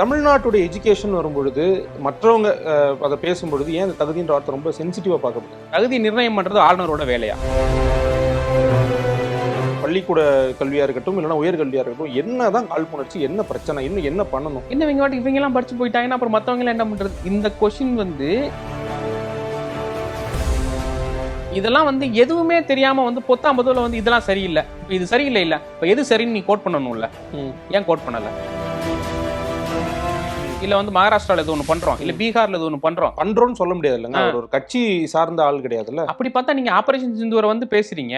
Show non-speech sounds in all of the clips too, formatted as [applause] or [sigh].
தமிழ்நாட்டுடைய எஜுகேஷன் வரும்பொழுது மற்றவங்க அதை பேசும்பொழுது ஏன் இந்த தகுதின்ற வார்த்தை ரொம்ப சென்சிட்டிவா பார்க்கப்படுது? தகுதி நிர்ணயம் பண்றது ஆளுநரோட வேலையா? பள்ளிக்கூட கல்வியா இருக்கட்டும் இல்லைன்னா உயர்கல்வியா இருக்கட்டும் என்னதான் காழ்ப்புணர்ச்சி என்ன பிரச்சனை இன்னும் என்ன பண்ணணும்? என்ன இவங்க வாட்டி இவங்க எல்லாம் படிச்சு போயிட்டாங்கன்னா அப்புறம் எல்லாம் என்ன பண்றது? இந்த கொஷின் வந்து இதெல்லாம் வந்து எதுவுமே தெரியாம வந்து பொத்தாம் பொதுவில் வந்து இதெல்லாம் சரியில்லை. இது சரியில்லை இல்ல. இப்போ எது சரின்னு நீ கோட் பண்ணணும்ல. ஏன் கோட் பண்ணல? இல்ல வந்து மகாராஷ்டிரால இது ஒண்ணு பண்றோம். இல்ல பீகார்ல இது ஒண்ணு பண்றோம். பண்றோம்னு சொல்ல முடியாது இல்லைங்க ஒரு கட்சி சார்ந்த ஆள் கிடையாதுல்ல? அப்படி பார்த்தா நீங்க ஆபரேஷன் சிந்துவரை வந்து பேசுறீங்க.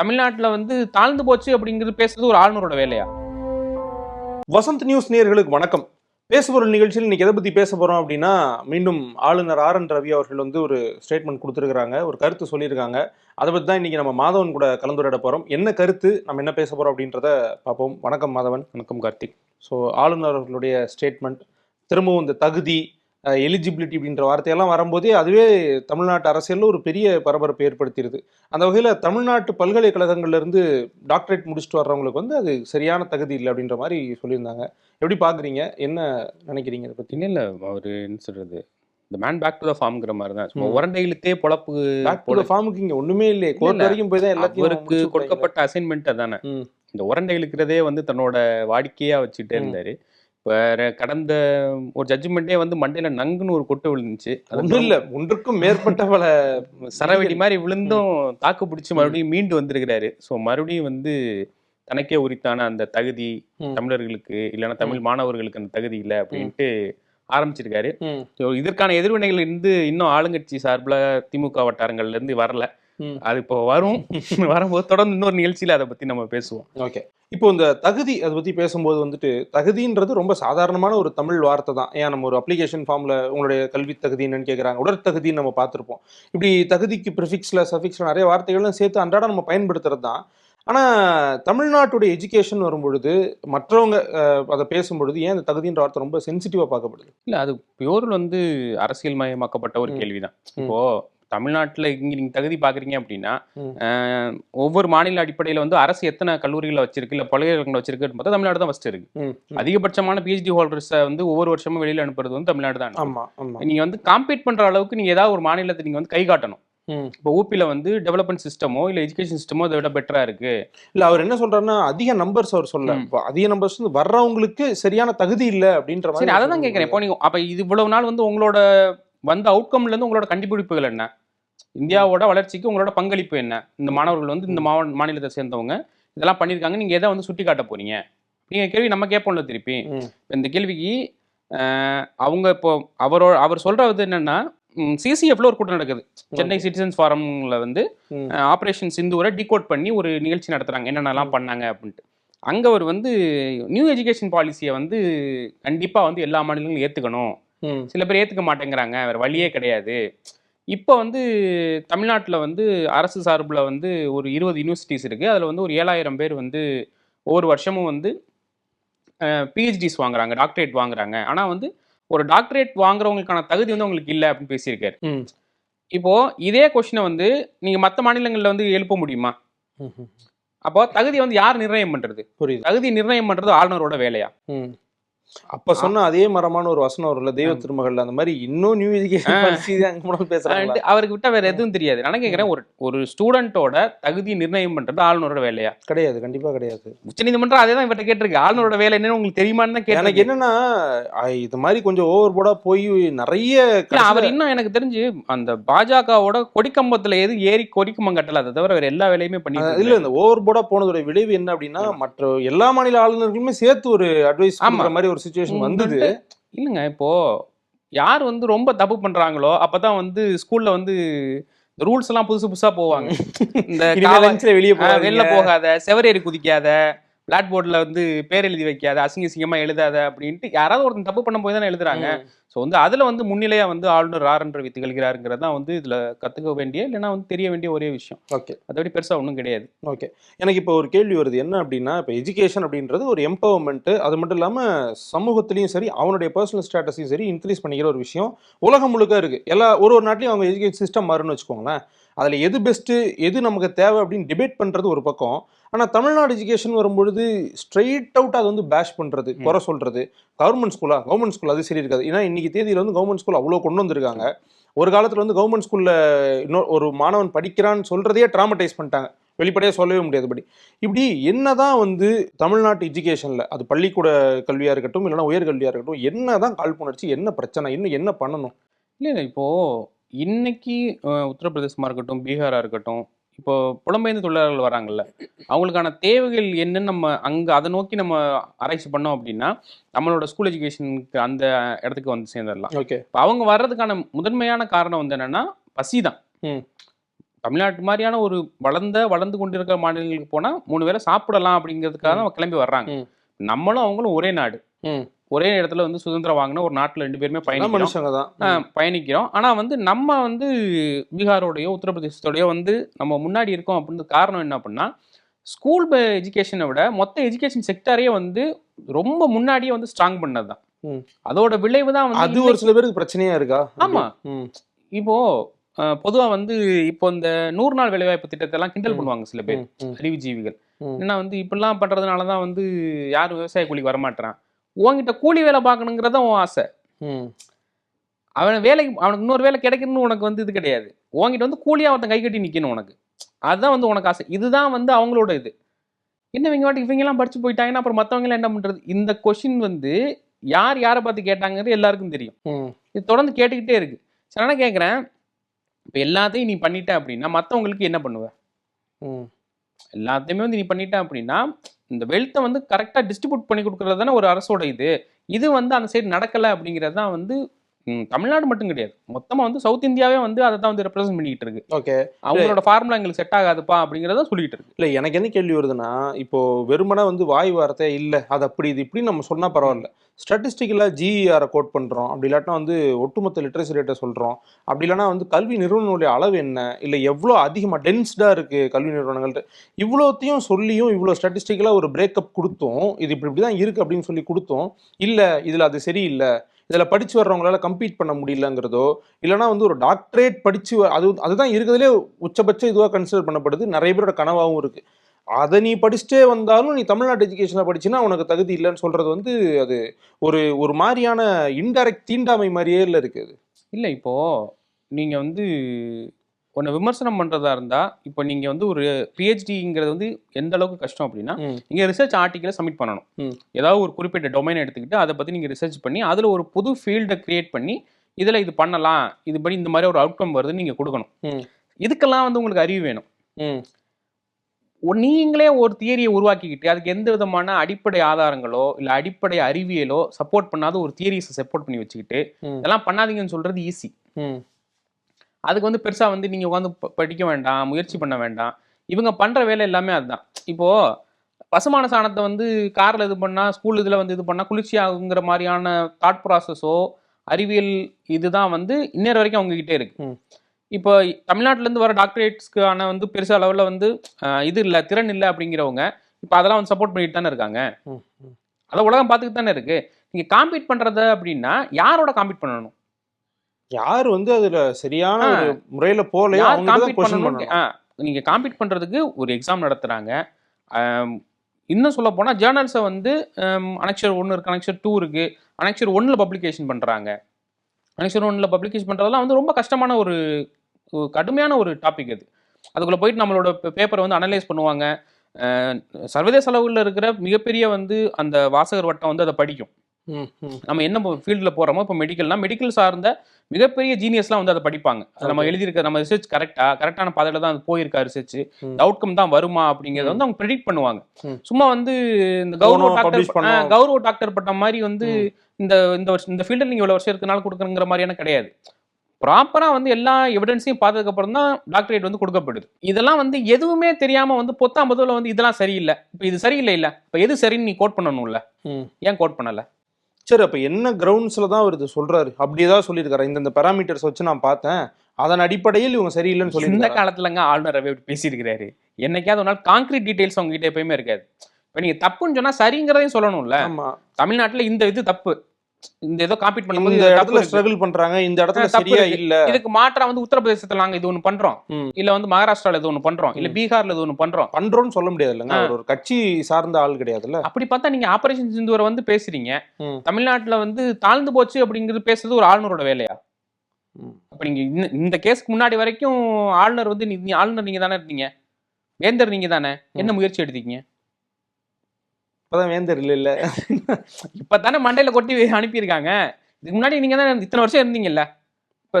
தமிழ்நாட்டுல வந்து தாழ்ந்து போச்சு அப்படிங்கிறது பேசுறது ஒரு ஆளுநரோட வேலையா? வசந்த் நியூஸ் நேயர்களுக்கு வணக்கம். பேசுபொருள் நிகழ்ச்சியில் இன்னைக்கு எதை பத்தி பேச போறோம் அப்படின்னா மீண்டும் ஆளுநர் ஆர் என் ரவி அவர்கள் வந்து ஒரு ஸ்டேட்மெண்ட் கொடுத்துருக்காங்க ஒரு கருத்து சொல்லியிருக்காங்க. அதை பத்தி தான் இன்னைக்கு நம்ம மாதவன் கூட கலந்துரையாட போறோம். என்ன கருத்து நம்ம என்ன பேச போறோம் அப்படின்றத பார்ப்போம். வணக்கம் மாதவன். வணக்கம் கார்த்திக். ஸோ ஆளுநர் அவர்களுடைய ஸ்டேட்மெண்ட் திரும்பவும் இந்த தகுதி எலிஜிபிலிட்டி அப்படின்ற வார்த்தையெல்லாம் வரும்போதே அதுவே தமிழ்நாட்டு அரசியலில் ஒரு பெரிய பரபரப்பை ஏற்படுத்திடுது. அந்த வகையில் தமிழ்நாட்டு பல்கலைக்கழகங்கள்ல இருந்து டாக்டரேட் முடிச்சுட்டு வர்றவங்களுக்கு வந்து அது சரியான தகுதி இல்லை அப்படின்ற மாதிரி சொல்லியிருந்தாங்க. எப்படி பார்க்குறீங்க என்ன நினைக்கிறீங்க இதை பற்றி இல்ல அவரு என்ன சொல்றது? இந்த மேன் பேக் டு த ஃபார்ம்ங்கிற மாதிரி தான். சும்மா ம். உரண்டை இழுத்தே பொழப்பு ஃபார்முக்கு இங்கே ஒன்றுமே இல்லையே. கோர்ட் இல்ல. வரைக்கும் போய் தான் எல்லாத்தையும் கொடுக்கப்பட்ட அசைன்மெண்ட் அதானே. ம். இந்த உரண்டை இழுக்கிறதே வந்து தன்னோட வாடிக்கையா வச்சுட்டே. இருந்தாரு. இப்ப ர- கடந்த ஒரு ஜட்ஜ்மெண்ட்டே வந்து மண்டையில நங்குன்னு ஒரு கொட்டு விழுந்துச்சு. அது ஒன்றும் இல்லை ஒன்றுக்கும் மேற்பட்ட பல [laughs] சரவெடி மாதிரி விழுந்தும் தாக்கு பிடிச்சி மறுபடியும் மீண்டு வந்திருக்கிறாரு. ஸோ மறுபடியும் வந்து தனக்கே உரித்தான அந்த தகுதி. தமிழர்களுக்கு இல்லைன்னா தமிழ் மாணவர்களுக்கு அந்த தகுதி இல்லை அப்படின்ட்டு ஆரம்பிச்சிருக்காரு. ஸோ இதற்கான எதிர்வினைகள் இருந்து இன்னும் ஆளுங்கட்சி சார்பில் திமுக வட்டாரங்கள்ல இருந்து வரல. அது இப்போ வரும். [laughs] வரும்போது தொடர்ந்து இன்னொரு நிகழ்ச்சியில அதை பத்தி நம்ம பேசுவோம். ஓகே. இப்போ இந்த தகுதி அதை பற்றி பேசும்போது வந்துட்டு தகுதின்றது ரொம்ப சாதாரணமான ஒரு தமிழ் வார்த்தை தான். ஏன் நம்ம ஒரு அப்ளிகேஷன் ஃபார்மில் உங்களுடைய கல்வி தகுதி என்னன்னு கேட்குறாங்க உடற்தகுதின்னு நம்ம பார்த்துருப்போம். இப்படி தகுதிக்கு ப்ரிஃபிக்ஸில் சஃபிக்ஸில் நிறைய வார்த்தைகளும் சேர்த்து அன்றாடம் நம்ம பயன்படுத்துறது தான். ஆனால் தமிழ்நாட்டுடைய எஜுகேஷன் வரும்பொழுது மற்றவங்க அதை பேசும்பொழுது ஏன் இந்த தகுதின்ற வார்த்தை ரொம்ப சென்சிட்டிவாக பார்க்கப்படுது? இல்ல அது பியோர் வந்து அரசியல் மயமாக்கப்பட்ட ஒரு ம். கேள்விதான். ம். தமிழ்நாட்டுல இங்க நீங்க தகுதி பாக்குறீங்க அப்படின்னா ஒவ்வொரு மாநில அடிப்படையில வந்து அரசு எத்தனை கல்லூரிகளை வச்சிருக்கு இல்ல பல்கலைக்கழகங்களை வச்சிருக்குன்னு பார்த்தா தமிழ்நாடு தான் ஃபர்ஸ்ட் இருக்கு. அதிகபட்சமான பிஹெச்டி ஹோல்டர்ஸை வந்து ஒவ்வொரு வருஷமும் வெளியில அனுப்புறது வந்து தமிழ்நாடு தான் அனுப்புது. ஆமாம் ஆமாம் நீங்க வந்து காம்பீட் பண்ற அளவுக்கு நீங்க ஏதாவது ஒரு மாநிலத்தை நீங்க வந்து கை காட்டணும். இப்போ ஊபில வந்து டெவலப்மெண்ட் சிஸ்டமோ இல்ல எஜுகேஷன் சிஸ்டமோ அதை விட பெட்டரா இருக்கு. இல்லை அவர் என்ன சொல்றாருன்னா அதிக நம்பர்ஸ் அவர் சொல்ல அதிக நம்பர்ஸ் வந்து வர்றவங்களுக்கு சரியான தகுதி இல்லை அப்படின்ற மாதிரி சரி அதை தான் கேட்கறேன் இப்போ நீங்க அப்ப இது இவ்வளவு நாள் வந்து உங்களோட வந்த அவுட்கம்ல இருந்து உங்களோட கண்டுபிடிப்புகள் என்ன? இந்தியாவோட வளர்ச்சிக்கு உங்களோட பங்களிப்பு என்ன? இந்த மாணவர்கள் வந்து இந்த மாவ மாநிலத்தை சேர்ந்தவங்க. இதெல்லாம் பண்ணியிருக்காங்க. நீங்க எதை வந்து சுட்டி காட்ட போறீங்க? நீங்க கேள்வி நம்ம கேட்போம்ல திருப்பி. இந்த கேள்விக்கு அவங்க இப்போ அவரோட அவர் சொல்றது என்னன்னா சிசிஎஃப்ல ஒரு கூட்டம் நடக்குது. சென்னை சிட்டிசன்ஸ் ஃபாரம்ல வந்து. ஆப்ரேஷன் சிந்துவரை டிகோட் பண்ணி ஒரு நிகழ்ச்சி நடத்துறாங்க. என்னென்னலாம் பண்ணாங்க அப்படின்ட்டு. அங்க அவர் வந்து நியூ எஜுகேஷன் பாலிசியை வந்து கண்டிப்பா வந்து எல்லா மாநிலங்களும் ஏத்துக்கணும். சில பேர் ஏத்துக்க மாட்டேங்கிறாங்க. வேற வழியே கிடையாது. இப்போ வந்து தமிழ்நாட்டில் வந்து அரசு சார்பில் வந்து ஒரு இருபது யூனிவர்சிட்டிஸ் இருக்கு. அதில் வந்து ஒரு ஏழாயிரம் பேர் வந்து ஒவ்வொரு வருஷமும் வந்து பிஹெச்டிஸ் வாங்குறாங்க டாக்டரேட் வாங்குறாங்க. ஆனால் வந்து ஒரு டாக்டரேட் வாங்குறவங்களுக்கான தகுதி வந்து உங்களுக்கு இல்லை அப்படின்னு பேசியிருக்காரு. ம். இப்போ இதே கொஷினை வந்து நீங்க மற்ற மாநிலங்கள்ல வந்து எழுப்ப முடியுமா. அப்போ தகுதி வந்து யார் நிர்ணயம் பண்றது? புரியுது. தகுதி நிர்ணயம் பண்றது ஆளுநரோட வேலையா? ம். அப்ப சொன்ன அதே மரமான ஒரு வசனம் வரும்ல தெய்வ திருமகள் அந்த மாதிரி இன்னும் நியூ எஜுகேஷன் பேசுறாங்க அவருக்கு விட்டா வேற எதுவும் தெரியாது. நான் கேட்கிறேன் ஒரு ஒரு ஸ்டூடெண்டோட தகுதி நிர்ணயம் பண்றது ஆளுநரோட வேலையா? கிடையாது கண்டிப்பா கிடையாது. உச்சநீதிமன்றம் அதே தான் இவர்கிட்ட கேட்டிருக்கு. ஆளுநரோட வேலை என்னன்னு உங்களுக்கு தெரியுமான்னு தான் எனக்கு என்னன்னா இது மாதிரி கொஞ்சம் ஓவர் போர்டா போய் நிறைய அவர் இன்னும் எனக்கு தெரிஞ்சு அந்த பாஜகவோட கொடிக்கம்பத்துல எது ஏறி கொடிக்கம்பம் கட்டல அதை தவிர வேற எல்லா வேலையுமே பண்ணி இல்ல இந்த ஓவர் போர்டா போனதோட விளைவு என்ன அப்படின்னா மற்ற எல்லா மாநில ஆளுநர்களுமே சேர்த்து ஒரு அட்வைஸ் மாதிரி ஒரு சுச்சுவேஷன் வந்தது. இல்லைங்க இப்போ யார் வந்து ரொம்ப தப்பு பண்றாங்களோ அப்பதான் வந்து ஸ்கூல்ல வந்து ரூல்ஸ் எல்லாம் புதுசு புதுசா போவாங்க. இந்த வெளியே வெளில. போகாத செவரேறி குதிக்காத பிளாக் போர்டில் வந்து பேர் எழுதி வைக்காத அசிங்க அசிங்கமா எழுதாத அப்படின்ட்டு யாராவது ஒருத்தன் தப்பு பண்ண போய் தானே எழுதுறாங்க. ஸோ வந்து அதுல வந்து முன்னிலையா வந்து ஆளுநர் ஆர் என்ற திகழ்கிறாருங்கிறது தான் வந்து இதுல கத்துக்க வேண்டிய இல்லைன்னா வந்து தெரிய வேண்டிய ஒரே விஷயம். ஓகே. அதோட பெருசா ஒன்றும் கிடையாது. ஓகே. எனக்கு இப்போ ஒரு கேள்வி வருது. என்ன அப்படின்னா இப்போ எஜுகேஷன் அப்படின்றது ஒரு எம்பவர்மெண்ட் அது மட்டும் இல்லாமல் சமூகத்திலையும் சரி அவனுடைய பர்சனல் ஸ்டேட்டஸையும் சரி இன்க்ரீஸ் பண்ணிக்கிற ஒரு விஷயம். உலகம் முழுக்க இருக்கு. எல்லா ஒரு ஒரு நாட்டிலையும் அவங்க எஜுகேஷன் சிஸ்டம் மாறுன்னு வச்சுக்கோங்களேன். அதுல எது பெஸ்ட் எது நமக்கு தேவை அப்படின்னு டிபேட் பண்றது ஒரு பக்கம். ஆனா தமிழ்நாடு எஜுகேஷன் வரும்பொழுது ஸ்ட்ரெயிட் அவுட் அது வந்து பேஷ் பண்றது ம். குறை சொல்றது. கவர்மெண்ட் ஸ்கூலா கவர்மெண்ட் ஸ்கூல் அது சரி இருக்காது. ஏன்னா இன்னைக்கு தேதியில வந்து கவர்மெண்ட் ஸ்கூல் அவ்வளோ கொண்டு வந்திருக்காங்க. ஒரு காலத்துல வந்து கவர்மெண்ட் ஸ்கூல்ல இன்னொரு ஒரு மாணவன் படிக்கிறான்னு சொல்றதையே ட்ராமடைஸ் பண்ணிட்டாங்க. வெளிப்படையாக சொல்லவே முடியாதுபடி. இப்படி என்னதான் வந்து தமிழ்நாட்டு எஜுகேஷன்ல அது பள்ளிக்கூட கல்வியா இருக்கட்டும் இல்லைன்னா உயர்கல்வியா இருக்கட்டும் என்னதான் காழ்ப்புணர்ச்சி என்ன பிரச்சனை இன்னும் என்ன பண்ணணும்? இல்லை இல்லை இப்போ இன்னைக்கு அஹ், உத்தரப்பிரதேசமா இருக்கட்டும் பீகாரா இருக்கட்டும் இப்போ புலம்பெயர்ந்த தொழிலாளர்கள் வராங்கல்ல அவங்களுக்கான தேவைகள் என்னன்னு நம்ம அங்க அதை நோக்கி நம்ம ஆராய்ச்சி பண்ணோம் அப்படின்னா நம்மளோட ஸ்கூல் எஜுகேஷனுக்கு அந்த இடத்துக்கு வந்து சேர்ந்துடலாம் ஓகே இப்போ அவங்க வர்றதுக்கான முதன்மையான காரணம் வந்து என்னன்னா பசி தான் ம். தமிழ்நாட்டு மாதிரியான ஒரு வளர்ந்த வளர்ந்து கொண்டிருக்கிற மாநிலங்களுக்கு போனா மூணு வேளை சாப்பிடலாம் அப்படிங்கிறதுக்காக தான் கிளம்பி வர்றாங்க. நம்மளும் அவங்களும் ஒரே நாடு ம். ஒரே இடத்துல வந்து சுதந்திரம் வாங்கின ஒரு நாட்டுல ரெண்டு பேருமே பயணிக்கிறோம் தான் பயணிக்கிறோம் ஆனா வந்து நம்ம வந்து பீகாரோடையோ உத்தரப்பிரதேசத்தோடயோ வந்து நம்ம முன்னாடி இருக்கோம் அப்படின்னு காரணம் என்ன அப்படின்னா ஸ்கூல் எஜுகேஷனை விட மொத்த எஜுகேஷன் செக்டரையே வந்து ரொம்ப முன்னாடியே வந்து ஸ்ட்ராங் பண்ணதுதான் ம். அதோட விளைவு தான் வந்து அது ஒரு சில பேருக்கு பிரச்சனையா இருக்கா ஆமா. இப்போ அஹ், பொதுவா வந்து இப்போ இந்த நூறு நாள் வேலைவாய்ப்பு திட்டத்தை எல்லாம் கிண்டல். பண்ணுவாங்க சில பேர். அறிவுஜீவிகள். ஏன்னா வந்து இப்படிலாம் பண்றதுனால தான் வந்து யாரும் விவசாய கூலிக்கு வரமாட்டான் உன்கிட்ட கூலி வேலை பார்க்கணுங்கிறத உன் ஆசை. ம். அவன் வேலைக்கு அவனுக்கு இன்னொரு வேலை கிடைக்கணும்னு உனக்கு வந்து இது கிடையாது. உன்கிட்ட வந்து கூலியா ஒருத்தன் கை கட்டி நிக்கணும் உனக்கு. அதுதான் வந்து உனக்கு ஆசை. இதுதான் வந்து அவங்களோட இது. என்ன இவங்க வாட்டி இவங்க எல்லாம் படிச்சு போயிட்டாங்கன்னா அப்புறம் மத்தவங்க எல்லாம் என்ன பண்றது? இந்த கொஷின் வந்து யார் யாரை பார்த்து கேட்டாங்கிறது எல்லாருக்கும் தெரியும். ம். இது தொடர்ந்து கேட்டுக்கிட்டே இருக்கு. சரி நான் கேட்குறேன் இப்போ எல்லாத்தையும் நீ பண்ணிட்ட அப்படின்னா மற்றவங்களுக்கு என்ன பண்ணுவ? ம். எல்லாத்தையுமே வந்து நீ பண்ணிட்ட அப்படின்னா இந்த வெல்த்தை வந்து கரெக்டாக டிஸ்ட்ரிபியூட் பண்ணி கொடுக்குறது தானே ஒரு அரசோட இது. இது வந்து அந்த சைடு நடக்கலை அப்படிங்கிறது தான் வந்து தமிழ்நாடு மட்டும் கிடையாது. மொத்தமாக வந்து சவுத் இந்தியாவே வந்து அதை தான் வந்து ரெப்ரசென்ட் பண்ணிக்கிட்டு இருக்கு. ஓகே அவங்களோட ஃபார்முலா எங்களுக்கு செட் ஆகாதுப்பா அப்படிங்கிறத சொல்லிட்டு இருக்கு. இல்ல எனக்கு என்ன கேள்வி வருதுன்னா இப்போ வெறுமனே வந்து வாய் வார்த்தை இல்ல அது அப்படி இது இப்படி நம்ம சொன்னா பரவாயில்ல. ஸ்டாட்டிஸ்டிக்கலா ஜிஇஆரை கோட் பண்றோம். அப்படி இல்லாட்டா வந்து ஒட்டுமொத்த லிட்ரஸி ரேட்டை சொல்றோம். அப்படி இல்லைன்னா வந்து கல்வி நிறுவனங்களுடைய அளவு என்ன? இல்ல எவ்வளோ அதிகமா டென்ஸ்டா இருக்கு கல்வி நிறுவனங்கள்ட்ட? இவ்வளோத்தையும் சொல்லியும் இவ்வளோ ஸ்டாட்டிஸ்டிக்கலா ஒரு பிரேக்கப் கொடுத்தோம் இது இப்படி இப்படி தான் இருக்கு அப்படின்னு சொல்லி கொடுத்தோம் இல்ல இதுல அது சரியில்லை. இதில் படித்து வர்றவங்களால கம்ப்ளீட் பண்ண முடியலங்கிறதோ இல்லைன்னா வந்து ஒரு டாக்டரேட் படித்து அது அதுதான் இருக்கிறதுலே உச்சபட்ச இதுவாக கன்சிடர் பண்ணப்படுது. நிறைய பேரோட கனவாகவும் இருக்குது அதை நீ படிச்சுட்டே வந்தாலும் நீ தமிழ்நாட்டு எஜுகேஷனில் படிச்சுன்னா உனக்கு தகுதி இல்லைன்னு சொல்கிறது வந்து அது ஒரு ஒரு மாதிரியான இன்டைரக்ட் தீண்டாமை மாதிரியே இல்லை இருக்குது இல்லை இப்போது நீங்கள் வந்து உன்னை விமர்சனம் பண்றதா இருந்தா இப்போ நீங்க வந்து ஒரு பிஹெச்டிங்கிறது வந்து எந்த அளவுக்கு கஷ்டம் அப்படின்னா. நீங்க ரிசர்ச் ஆர்டிக்கலை சப்மிட் பண்ணணும். ஏதாவது ஒரு குறிப்பிட்ட டொமைன் எடுத்துக்கிட்டு அதை பத்தி நீங்க ரிசர்ச் பண்ணி அதுல ஒரு புது ஃபீல்டை கிரியேட் பண்ணி இதுல இது பண்ணலாம் இதுபடி இந்த மாதிரி ஒரு அவுட்கம் வருதுன்னு நீங்க கொடுக்கணும். இதுக்கெல்லாம் வந்து உங்களுக்கு அறிவு வேணும் நீங்களே ஒரு தியரியை உருவாக்கிக்கிட்டு அதுக்கு எந்த விதமான அடிப்படை ஆதாரங்களோ இல்லை அடிப்படை அறிவியலோ சப்போர்ட் பண்ணாத ஒரு தியரிஸை சப்போர்ட் பண்ணி வச்சுக்கிட்டு. இதெல்லாம் பண்ணாதீங்கன்னு சொல்றது ஈஸி அதுக்கு வந்து பெருசா வந்து நீங்க உட்காந்து படிக்க வேண்டாம் முயற்சி பண்ண வேண்டாம். இவங்க பண்ற வேலை எல்லாமே அதுதான். இப்போ பசுமான சாணத்தை வந்து கார்ல இது பண்ணா ஸ்கூல் இதுல வந்து இது பண்ணா குளிர்ச்சி ஆகுங்கிற மாதிரியான தாட் ப்ராசஸோ அறிவியல் இதுதான் வந்து இன்னொரு வரைக்கும் அவங்க கிட்டே இருக்கு. இப்போ தமிழ்நாட்டுல இருந்து வர டாக்டரேட்ஸ்க்கான வந்து பெருசா லெவல்ல வந்து இது இல்ல திறன் இல்லை அப்படிங்கிறவங்க இப்போ அதெல்லாம் வந்து சப்போர்ட் பண்ணிட்டு தானே இருக்காங்க. அதை உலகம் பார்த்துக்கிட்டு தானே இருக்கு. நீங்க காம்பீட் பண்றத அப்படின்னா யாரோட காம்பீட் பண்ணணும்? யார் வந்து அதுல சரியான ஒரு முறையில பண்ணணும். நீங்க காம்பீட் பண்றதுக்கு ஒரு எக்ஸாம் நடத்துறாங்க. இன்னும் சொல்ல போனா ஜேர்னல்ஸை வந்து அனெக்சர் ஒன்று இருக்கு அனெக்சர் டூ இருக்கு. அனெக்சர் ஒன்னில் பப்ளிகேஷன் பண்றாங்க. அனெக்சர் ஒன்னில் பப்ளிகேஷன் பண்றதெல்லாம் வந்து ரொம்ப கஷ்டமான ஒரு கடுமையான ஒரு டாபிக் அது. அதுக்குள்ள போயிட்டு நம்மளோட பேப்பரை வந்து அனலைஸ் பண்ணுவாங்க. சர்வதேச அளவில் இருக்கிற மிகப்பெரிய வந்து அந்த வாசகர் வட்டம் வந்து அதை படிக்கும். நம்ம என்ன ஃபீல்டில் போகிறோமோ இப்போ மெடிக்கல்னா மெடிக்கல் சார்ந்த மிகப்பெரிய ஜீனியஸ்லாம் வந்து அதை படிப்பாங்க. அது நம்ம. எழுதியிருக்க நம்ம ரிசர்ச் கரெக்டா கரெக்டான பாதையில தான் அது போயிருக்கா ரிசர்ச் அவுட்கம் தான் வருமா அப்படிங்கறத வந்து அவங்க ப்ரெடிக்ட் பண்ணுவாங்க. சும்மா வந்து இந்த கௌரவ டாக்டர். கௌரவ டாக்டர் பட்டம் மாதிரி வந்து. இந்த இந்த வருஷம் இந்த ஃபீல்டில் நீங்க இவ்வளவு வருஷம் இருக்கனால கொடுக்குறங்கிற மாதிரியான கிடையாது. ப்ராப்பரா வந்து எல்லா எவிடன்ஸையும் பார்த்ததுக்கு அப்புறம் தான் டாக்டரேட் வந்து கொடுக்கப்படுது. இதெல்லாம் வந்து எதுவுமே தெரியாம வந்து பொத்தாம் பொதுவில் வந்து இதெல்லாம் சரியில்லை. இப்போ இது சரியில்லை இல்ல. இப்போ எது சரின்னு நீ கோட் பண்ணணும்ல. ஏன் கோட் பண்ணல? சரி அப்ப என்ன கிரவுண்ட்ஸ்ல தான் அவர் இது சொல்றாரு? அப்படி ஏதாவது சொல்லியிருக்காரு. இந்த இந்த பேராமீட்டர்ஸ் வச்சு நான் பார்த்தேன். அதன் அடிப்படையில் இவங்க சரியில்லைன்னு இந்த சொல்லி காலத்துலங்க ஆளுநர் ரவி இப்படி பேசியிருக்கிறாரு. என்னைக்காவது ஒரு நாள் கான்கிரீட் டீடைல்ஸ் அவங்க கிட்ட எப்பயுமே இருக்காது. இப்போ நீங்க தப்புன்னு சொன்னா சரிங்கிறதையும் சொல்லணும்ல. தமிழ்நாட்டுல இந்த இது தப்பு. இந்த ஏதோ காம்பீட் பண்ணும்போது இந்த இடத்துல. ஸ்ட்ரகிள் பண்றாங்க இந்த இடத்துல சரியா. இல்ல. இதுக்கு மாற்றா வந்து உத்தரப்பிரதேசத்துல நாங்க இது ஒண்ணு பண்றோம். இல்ல வந்து மகாராஷ்டிரால இது ஒண்ணு பண்றோம். இல்ல. பீகார்ல இது ஒண்ணு பண்றோம். பண்றோம்னு சொல்ல முடியாது இல்லைங்க ஒரு கட்சி சார்ந்த ஆள் கிடையாதுல்ல. அப்படி பார்த்தா நீங்க ஆபரேஷன் சிந்துவரை வந்து பேசுறீங்க. தமிழ்நாட்டுல வந்து தாழ்ந்து போச்சு அப்படிங்கிறது பேசுறது ஒரு ஆளுநரோட வேலையா. அப்ப நீங்க இந்த- கேஸ்க்கு முன்னாடி வரைக்கும் ஆளுநர் வந்து ஆளுநர் நீங்க தானே இருந்தீங்க. வேந்தர் நீங்க தானே என்ன முயற்சி எடுத்தீங்க? இப்பதான் வேந்தர் இல்ல. இல்ல இப்பதானே மண்டையில கொட்டி அனுப்பியிருக்காங்க. இதுக்கு முன்னாடி நீங்க தான் இத்தனை வருஷம் இருந்தீங்கல்ல. இப்ப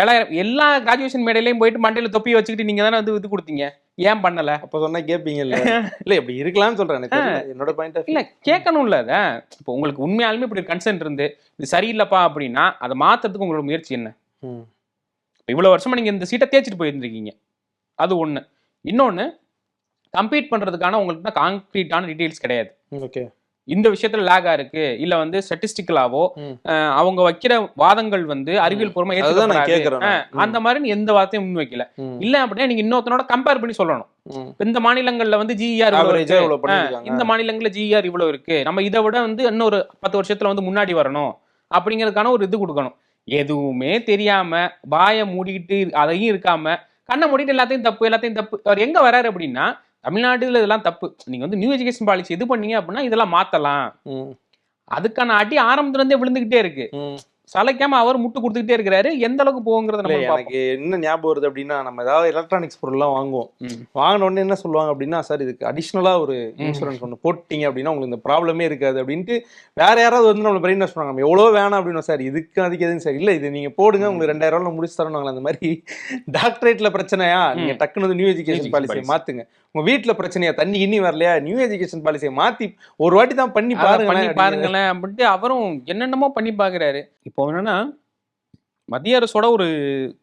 ஏழாயிரம் எல்லா கிராஜுவேஷன் மேடையிலயும் போயிட்டு மண்டையில தொப்பி வச்சுக்கிட்டு நீங்க தானே வந்து இது கொடுத்தீங்க. ஏன் பண்ணல? அப்ப சொன்னா கேப்பீங்கல்ல. இல்ல இப்படி இருக்கலாம்னு தெரியல. என்னோட பாயிண்ட் ஆஃப் இல்ல கேட்கணும்ல அத. இப்போ உங்களுக்கு உண்மையாலுமே இப்படி கன்சென்ட் இருந்து இது சரியில்லைப்பா அப்படின்னா அதை மாத்துறதுக்கு உங்களோட முயற்சி என்ன? இப்போ இவ்வளவு வருஷமா நீங்க இந்த சீட்டை தேய்ச்சிட்டு போயிருந்திருக்கீங்க. அது ஒண்ணு. இன்னொன்னு கம்பீட் பண்றதுக்கான உங்களுக்கு கான்கிரீட்டான டீடைல்ஸ் கிடையாது. ஓகே இந்த விஷயத்துல லேகா இருக்கு. இல்ல வந்து ஸ்டட்டிஸ்டிக்கலாவோ. அவங்க வைக்கிற வாதங்கள் வந்து அறிவியல் பூர்வமா. ம். அந்த மாதிரி எந்த வார்த்தையும் முன் வைக்கல. இல்ல அப்படின்னா நீங்க இன்னொருத்தனோட கம்பேர் பண்ணி சொல்லணும். இந்த மாநிலங்கள்ல வந்து ஜிஆர் பண்ணிருக்காங்க. இந்த மாநிலங்கள்ல ஜிஆர் இவ்வளவு இருக்கு. நம்ம இதை விட வந்து இன்னொரு பத்து வருஷத்துல வந்து முன்னாடி வரணும். அப்படிங்கிறதுக்கான ஒரு இது கொடுக்கணும். எதுவுமே தெரியாம வாயை மூடிக்கிட்டு அதையும் இருக்காம கண்ணை மூடிட்டு எல்லாத்தையும் தப்பு எல்லாத்தையும் தப்பு. அவர் எங்க வராரு அப்படின்னா தமிழ்நாடுல இதெல்லாம் தப்பு நீங்க வந்து நியூ எஜுகேஷன் பாலிசி இது பண்ணீங்க அப்படின்னா இதெல்லாம் மாத்தலாம் ம். அதுக்கான அடி ஆரம்பத்துல இருந்தே விழுந்துகிட்டே இருக்கு. சளைக்காம அவர் முட்டு கொடுத்துக்கிட்டே இருக்கிறாரு. எந்த அளவுக்கு போகுங்கிறத நம்ம. எனக்கு என்ன ஞாபகம் வருது அப்படின்னா நம்ம ஏதாவது எலக்ட்ரானிக்ஸ் பொருள்லாம் வாங்குவோம். வாங்கின உடனே என்ன சொல்லுவாங்க அப்படின்னா சார் இதுக்கு அடிஷ்னலா ஒரு. இன்சூரன்ஸ் ஒன்று போட்டீங்க அப்படின்னா உங்களுக்கு இந்த ப்ராப்ளமே இருக்காது அப்படின்ட்டு வேற யாராவது வந்து நம்மள பிரெயின் வாஷ் பண்ணுவாங்க. நம்ம எவ்வளோ வேணாம் அப்படின்னு சார் இதுக்கு அதுக்கு எதுவும் சார் இல்ல இது நீங்க போடுங்க. உங்களுக்கு ரெண்டாயிரம் ரூபாய் முடிச்சு தரணும் அந்த மாதிரி டாக்டரேட்ல பிரச்சனையா? நீங்க. டக்குனு நியூ எஜுகேஷன் பாலிசியை. மாத்துங்க. உங்க வீட்ல பிரச்சனையா? தண்ணி கிண்ணி வரலையா? நியூ எஜுகேஷன் பாலிசியை மாத்தி ஒரு வாட்டி தான் பண்ணி பாருங்க பண்ணி பாருங்களேன் அப்படின்ட்டு அவரும் என்னென்னமோ பண்ணி பாக்குறாரு இப்போ என்னன்னா மத்திய அரசோட ஒரு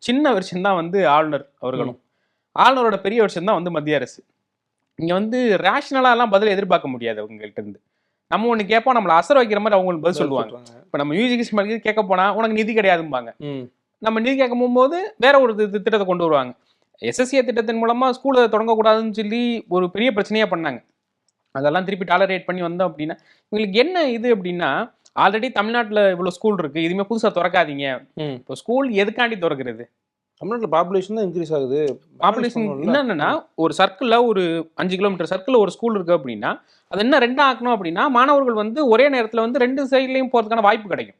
சின்ன வெர்ஷன் தான் வந்து ஆளுநர் அவர்களும். ஆளுநரோட பெரிய வெர்ஷன் தான் வந்து மத்திய அரசு. இங்க வந்து ரேஷனலா எல்லாம் பதில் எதிர்பார்க்க முடியாது அவங்கள்ட்ட இருந்து. நம்ம ஒண்ணு கேட்போம் நம்மள அசர வைக்கிற மாதிரி அவங்க பதில் சொல்லுவாங்க. இப்ப நம்ம யூஜிகேஷன் மாதிரி கேட்க போனா உனக்கு நிதி கிடையாதும்பாங்க. நம்ம நிதி கேட்க போகும்போது வேற ஒரு திட்டத்தை கொண்டு வருவாங்க. எஸ்எஸ்ஏ திட்டத்தின் மூலமா ஸ்கூலை தொடங்கக்கூடாதுன்னு சொல்லி ஒரு பெரிய பிரச்சனையா பண்ணாங்க. அதெல்லாம் திருப்பி டாலரேட் பண்ணி வந்தோம் அப்படின்னா இவங்களுக்கு என்ன இது அப்படின்னா ஆல்ரெடி தமிழ்நாட்டுல இவ்வளவு ஸ்கூல் இருக்கு. இதுவுமே புதுசா திறக்காதீங்க. இப்போ ஸ்கூல் எதுக்காண்டி திறக்கிறது? தமிழ்நாட்டுல பாப்புலேஷன் தான் இன்க்ரீஸ் ஆகுது. பாப்புலேஷன். என்னன்னா ஒரு சர்க்கிள்ல ஒரு அஞ்சு கிலோமீட்டர் சர்க்கிள்ல ஒரு ஸ்கூல் இருக்கு அப்படின்னா அது என்ன ரெண்டா ஆக்கணும் அப்படின்னா மாணவர்கள் வந்து ஒரே நேரத்துல வந்து ரெண்டு சைட்லயும் போறதுக்கான வாய்ப்பு கிடைக்கும்.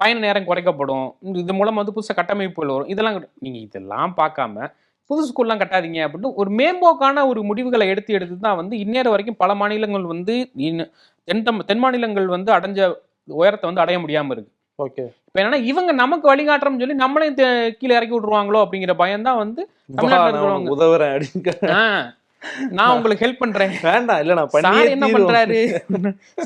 பயண நேரம் குறைக்கப்படும். இது மூலமா வந்து புதுசா கட்டமைப்புகள் வரும். இதெல்லாம் கிடை- நீங்க இதெல்லாம் பார்க்காம புது ஸ்கூல்லாம் கட்டாதீங்க அப்படின்னு ஒரு மேம்போக்கான ஒரு முடிவுகளை எடுத்து எடுத்து தான் வந்து இந்நேரம் வரைக்கும் பல மாநிலங்கள் வந்து தென் தம் தென் மாநிலங்கள் வந்து அடைஞ்ச உயரத்தை வந்து அடைய முடியாம இருக்கு. ஓகே. இப்போ என்னன்னா இவங்க நமக்கு வழிகாட்டுறோம்னு சொல்லி நம்மளையும் கீழே இறக்கி விட்டுருவாங்களோ அப்படிங்கிற பயம் தான் வந்து. உதவுறேன் அப்படின்னு நான் உங்களுக்கு ஹெல்ப் பண்றேன். வேண்டாம் இல்ல நான் சார் என்ன. பண்றாரு?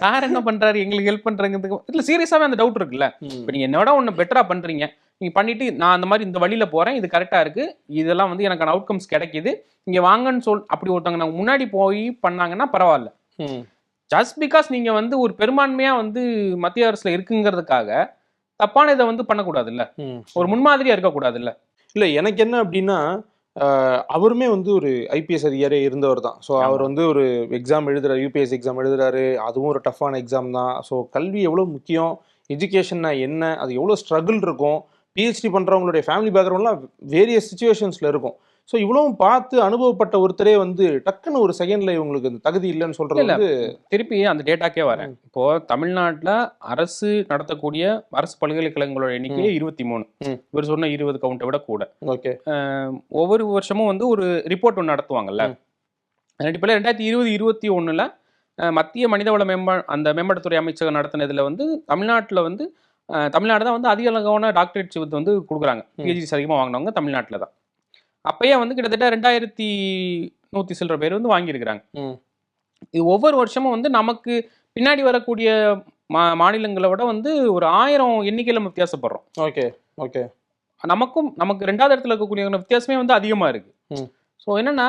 சார் என்ன பண்றாரு? எங்களுக்கு ஹெல்ப் பண்றதுக்கு இல்ல சீரியஸாவே அந்த டவுட் இருக்குல்ல. இப்போ நீங்க என்னோட ஒண்ணு பெட்டரா பண்றீங்க. நீங்க பண்ணிட்டு நான் அந்த மாதிரி இந்த வழியில போறேன் இது கரெக்டா இருக்கு. இதெல்லாம் வந்து எனக்கான அவுட்கம்ஸ் கிடைக்குது. இங்க வாங்கன்னு சொல் அப்படி ஒருத்தவங்க நான் முன்னாடி போய் பண்ணாங்கன்னா பரவாயில்ல. ஜஸ்ட் பிகாஸ் நீங்க வந்து ஒரு பெரும்பான்மையா வந்து மத்திய அரசுல இருக்குங்கிறதுக்காக தப்பான இதை வந்து பண்ணக்கூடாதுல்ல. ஒரு முன்மாதிரியா இருக்கக்கூடாதுல்ல. இல்ல எனக்கு என்ன அப்படின்னா அவருமே வந்து ஒரு ஐபிஎஸ் அதிகாரி இருந்தவர் தான். ஸோ. அவர் வந்து ஒரு எக்ஸாம் எழுதுறாரு யூபிஎஸ் எக்ஸாம் எழுதுறாரு. அதுவும் ஒரு டஃப்பான எக்ஸாம் தான். ஸோ கல்வி எவ்வளோ முக்கியம்? எஜுகேஷன்னா என்ன? அது எவ்வளோ ஸ்ட்ரகிள் இருக்கும்? பிஹெச்டி பண்ணுறவங்களுடைய ஃபேமிலி பேக்ரவுண்ட்லாம் வேரியஸ் சுச்சுவேஷன்ஸில் இருக்கும். ஸோ இவ்வளவும் பார்த்து அனுபவப்பட்ட ஒருத்தரே வந்து டக்குன்னு ஒரு செகண்ட்ல இவங்களுக்கு இந்த தகுதி இல்லைன்னு சொல்றது. வந்து திருப்பி அந்த டேட்டாக்கே வரேன். இப்போ தமிழ்நாட்டுல அரசு நடத்தக்கூடிய அரசு பல்கலைக்கழகங்களோட எண்ணிக்கை இருபத்தி மூணு. இவர் சொன்ன இருபது கவுண்டை விட கூட. ஓகே. ஒவ்வொரு வருஷமும் வந்து ஒரு ரிப்போர்ட் ஒன்று நடத்துவாங்கல்ல. அடிப்படையில் ரெண்டாயிரத்தி இருபது இருபத்தி ஒண்ணுல அஹ், மத்திய மனிதவள மேம்பா அந்த மேம்பாட்டுத்துறை அமைச்சகம் நடத்தினதுல வந்து தமிழ்நாட்டுல வந்து தமிழ்நாடு தான் வந்து அதிக அளவான டாக்டரேட் வந்து கொடுக்குறாங்க. ம். பிஹெச்டி அதிகமாக வாங்கினவங்க தமிழ்நாட்டில் தான். அப்பயே வந்து கிட்டத்தட்ட ரெண்டாயிரத்தி நூற்றி சில்லற பேர் வந்து வாங்கியிருக்கிறாங்க. இது ஒவ்வொரு வருஷமும் வந்து நமக்கு பின்னாடி வரக்கூடிய மா மாநிலங்களை விட வந்து ஒரு ஆயிரம் எண்ணிக்கையில் நம்ம வித்தியாசப்படுறோம். Okay okay. நமக்கும் நமக்கு ரெண்டாவது இடத்துல இருக்கக்கூடிய வித்தியாசமே வந்து அதிகமா இருக்கு. ம். ஸோ என்னன்னா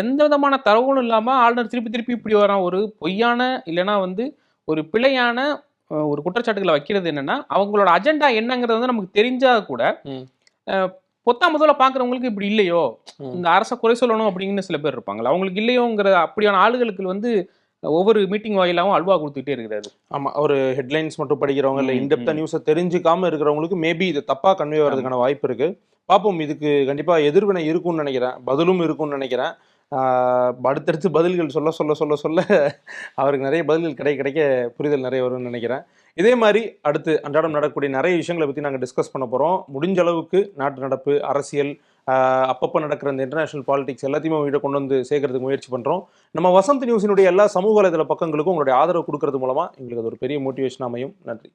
எந்த விதமான தரவுகளும் இல்லாம ஆளுநர் திருப்பி திருப்பி இப்படி வரான். ஒரு பொய்யான இல்லைன்னா வந்து ஒரு பிழையான ஒரு குற்றச்சாட்டுகளை வைக்கிறது என்னன்னா அவங்களோட அஜெண்டா என்னங்கிறது வந்து நமக்கு தெரிஞ்சா கூட ம். அஹ், பொத்தா முதல்ல பாக்குறவங்களுக்கு இப்படி இல்லையோ. இந்த அரசை குறை சொல்லணும் அப்படின்னு சில பேர் இருப்பாங்களா அவங்களுக்கு இல்லையோங்கிற அப்படியான ஆளுகளுக்கு வந்து ஒவ்வொரு மீட்டிங் வாயிலாகவும் அல்வா கொடுத்துட்டே இருக்கிறாரு ஆமா ஒரு ஹெட்லைன்ஸ் மட்டும் படிக்கிறவங்க இல்ல இன்டெப்தா. நியூஸை தெரிஞ்சுக்காம இருக்கிறவங்களுக்கு மேபி இது தப்பா கன்வே வர்றதுக்கான வாய்ப்பு இருக்கு பார்ப்போம் இதுக்கு கண்டிப்பா எதிர்வினை இருக்கும்னு நினைக்கிறேன் பதிலும் இருக்கும்னு நினைக்கிறேன் அடுத்தடுத்து பதில்கள் சொல்ல சொல்ல சொல்ல சொல்ல அவருக்கு நிறைய பதில்கள் கிடைக்க கிடைக்க புரிதல் நிறைய வரும்னு நினைக்கிறேன். இதே மாதிரி அடுத்து அன்றாடம் நடக்கக்கூடிய நிறைய விஷயங்களை பற்றி நாங்கள் டிஸ்கஸ் பண்ண போகிறோம் முடிஞ்ச அளவுக்கு நாட்டு நடப்பு அரசியல் அப்பப்போ நடக்கிற இந்த இன்டர்நேஷனல் பாலிடிக்ஸ் எல்லாத்தையுமே உங்ககிட்ட கொண்டு வந்து சேர்க்கறதுக்கு முயற்சி பண்ணுறோம் நம்ம வசந்த் நியூஸினுடைய எல்லா சமூக வலைதள பக்கங்களுக்கும் உங்களுடைய ஆதரவு கொடுக்கறது மூலமாக எங்களுக்கு அது ஒரு பெரிய மோட்டிவேஷன் அமையும். நன்றி.